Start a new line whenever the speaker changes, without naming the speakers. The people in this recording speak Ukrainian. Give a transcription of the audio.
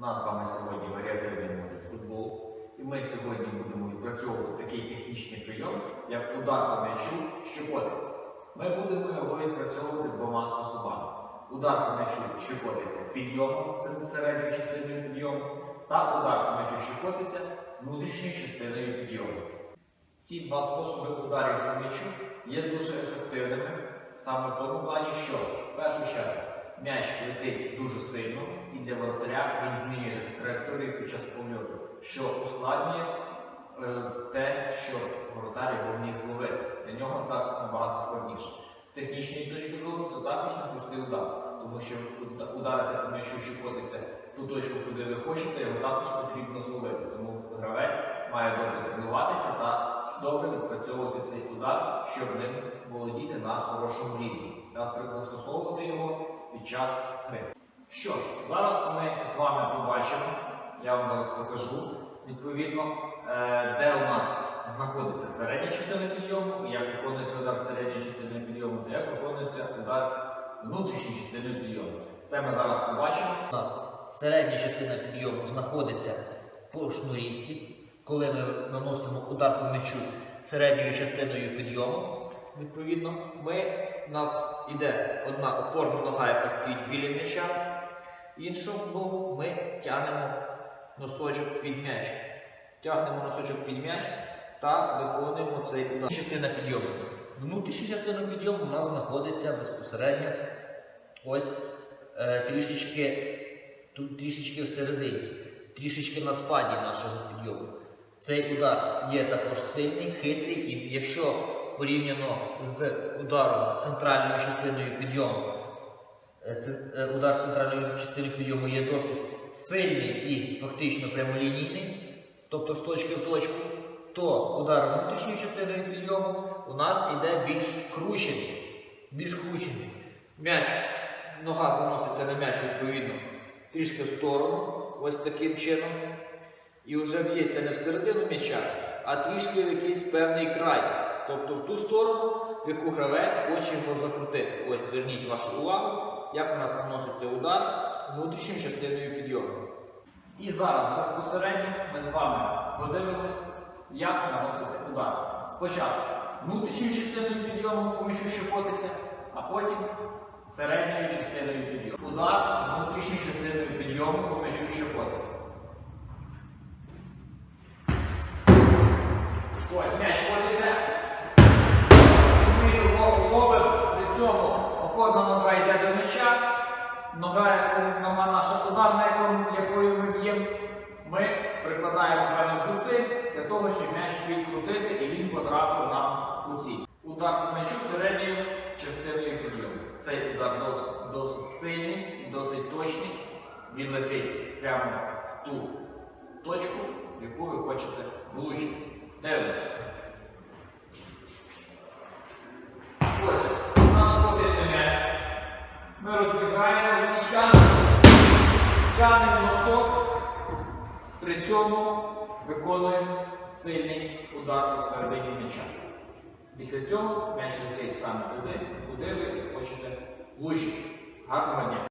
Нас з вами сьогодні варіативний модуль футбол. І ми сьогодні будемо відпрацьовувати такий технічний прийом, як удар по м'ячу, що котиться. Ми будемо його відпрацьовувати двома способами. Удар по м'ячу, що котиться підйомом, це середньою частиною підйому, та удар по м'ячу, що котиться внутрішньою частиною підйому. Ці два способи ударів по м'ячу є дуже ефективними саме в тому плані, що в першу чергу м'яч летить дуже сильно, і для воротаря він змінює траєкторію під час польоту, що ускладнює е, те, що воротар його міг зловити. Для нього так набагато складніше. З технічної точки зору це також непростий удар, тому що ударити по м'ячу, що котиться ту точку, куди ви хочете, його також потрібно зловити. Тому гравець має добре тренуватися та добре відпрацьовувати цей удар, щоб ним володіти на хорошому рівні та застосовувати його під час гри. Що ж, зараз ми з вами побачимо, я вам зараз покажу відповідно, е, де у нас знаходиться середня частина підйому, як виконується удар середньої частини підйому, та як виконується удар внутрішньої частини підйому. Це ми зараз побачимо.
У нас середня частина підйому знаходиться по шнурівці. Коли ми наносимо удар по м'ячу середньою частиною підйому, відповідно, ми, у нас йде одна опорна нога, яка стоїть біля м'яча, іншу ногу ми тягнемо носочок під м'яч. Тягнемо носочок під м'яч та виконуємо цей удар. Частина підйому. Внутрішня частина підйому у нас знаходиться безпосередньо ось е, трішечки, тут трішечки всерединці, трішечки на спаді нашого підйому. Цей удар є також сильний, хитрий, і якщо порівняно з ударом центральною частиною підйому, удар центральною частиною підйому є досить сильний і фактично прямолінійний, тобто з точки в точку, то удар внутрішньою частиною підйому у нас іде більш кручений. Більш кручений. М'яч, нога заноситься на м'яч відповідно трішки в сторону, ось таким чином. І вже б'ється не всередину м'яча, а трішки в якийсь певний край. Тобто в ту сторону, в яку гравець хоче його закрутити. Ось зверніть вашу увагу, як у нас наноситься удар внутрішньою частиною підйому.
І зараз безпосередньо ми з вами подивимось, як наноситься удар. Спочатку внутрішньою частиною підйому по м'ячу, що котиться, а потім середньою частиною підйому. Удар внутрішньою частиною підйому по м'ячу, що котиться. Ось для того, щоб м'яч відкрутити і він потрапив нам у ціль. Удар по м'ячу середньою частиною підйому. Цей удар досить, досить сильний, досить точний. Він летить прямо в ту точку, в яку ви хочете влучити. Дивимося. Ось, у нас котиться м'яч. Ми роздвигаємось і тягнемо носок, при цьому виконуємо сильний удар по середині м'яча. Після цього м'яч летить саме туди, куди ви хочете влучити. Гарного дня!